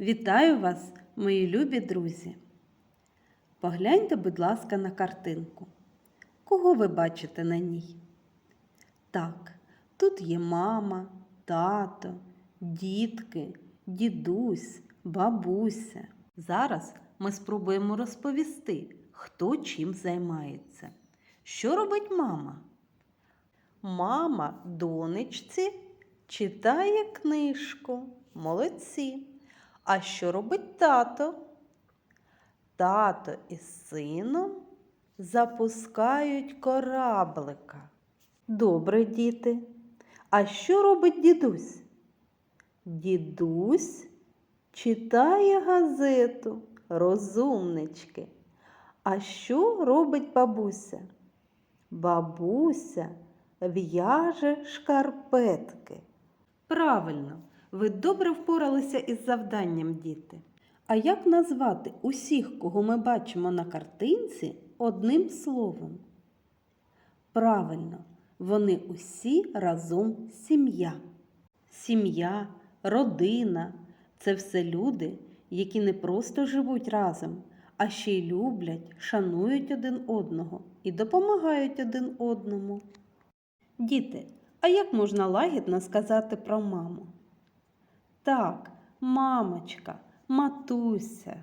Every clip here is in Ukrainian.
Вітаю вас, мої любі друзі. Погляньте, будь ласка, на картинку. Кого ви бачите на ній? Так, тут є мама, тато, дітки, дідусь, бабуся. Зараз ми спробуємо розповісти, хто чим займається. Що робить мама? Мама донечці читає книжку. Молодці. А що робить тато? Тато із сином запускають кораблика. Добре, діти. А що робить дідусь? Дідусь читає газету, розумнички. А що робить бабуся? Бабуся в'яже шкарпетки. Правильно, ви добре впоралися із завданням, діти. А як назвати усіх, кого ми бачимо на картинці, одним словом? Правильно, вони усі разом сім'я. Сім'я, родина це все люди, які не просто живуть разом, а ще й люблять, шанують один одного і допомагають один одному. Діти, а як можна лагідно сказати про маму? Так, мамочка, матуся.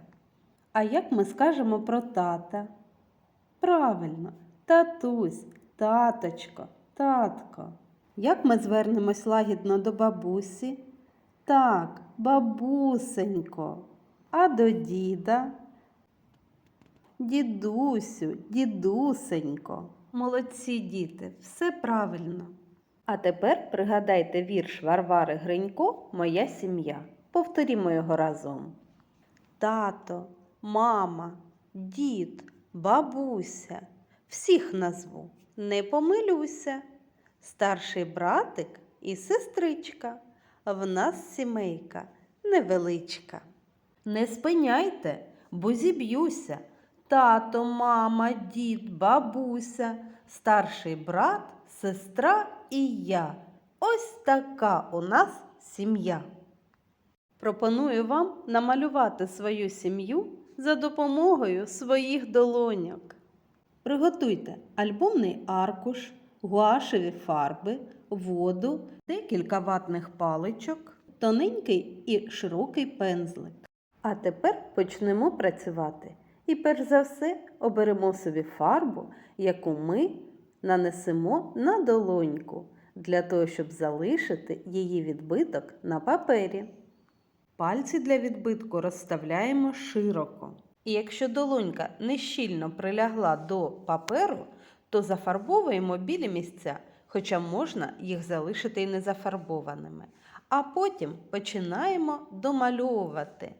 А як ми скажемо про тата? Правильно, татусь, таточко, татко. Як ми звернемось лагідно до бабусі? Так, бабусенько. А до діда? Дідусю, дідусенько. Молодці діти, все правильно. А тепер пригадайте вірш Варвари Гринько Моя сім'я. Повторімо його разом. Тато, мама, дід, бабуся. Всіх назву, не помилюся. Старший братик і сестричка. В нас сімейка невеличка. Не спиняйте, бо зіб'юся. Тато, мама, дід, бабуся, старший брат, сестра і я. Ось така у нас сім'я. Пропоную вам намалювати свою сім'ю за допомогою своїх долоньок. Приготуйте альбомний аркуш, гуашеві фарби, воду, декілька ватних паличок, тоненький і широкий пензлик. А тепер почнемо працювати. І перш за все оберемо собі фарбу, яку ми нанесемо на долоньку, для того, щоб залишити її відбиток на папері. Пальці для відбитку розставляємо широко. І якщо долонька нещільно прилягла до паперу, то зафарбовуємо білі місця, хоча можна їх залишити і не зафарбованими. А потім починаємо домальовувати.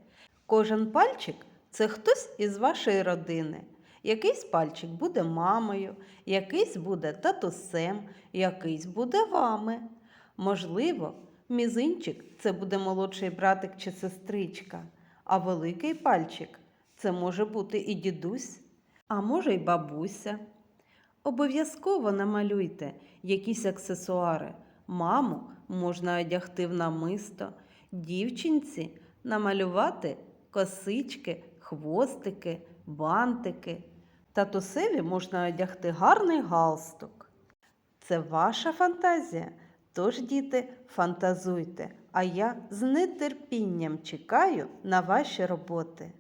Кожен пальчик це хтось із вашої родини. Якийсь пальчик буде мамою, якийсь буде татусем, якийсь буде вами. Можливо, мізинчик це буде молодший братик чи сестричка, а великий пальчик це може бути і дідусь, а може й бабуся. Обов'язково намалюйте якісь аксесуари. Маму можна одягти в намисто, дівчинці намалювати косички, хвостики, бантики. Татусеві можна одягти гарний галстук. Це ваша фантазія. Тож, діти, фантазуйте, а я з нетерпінням чекаю на ваші роботи.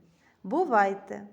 Бувайте!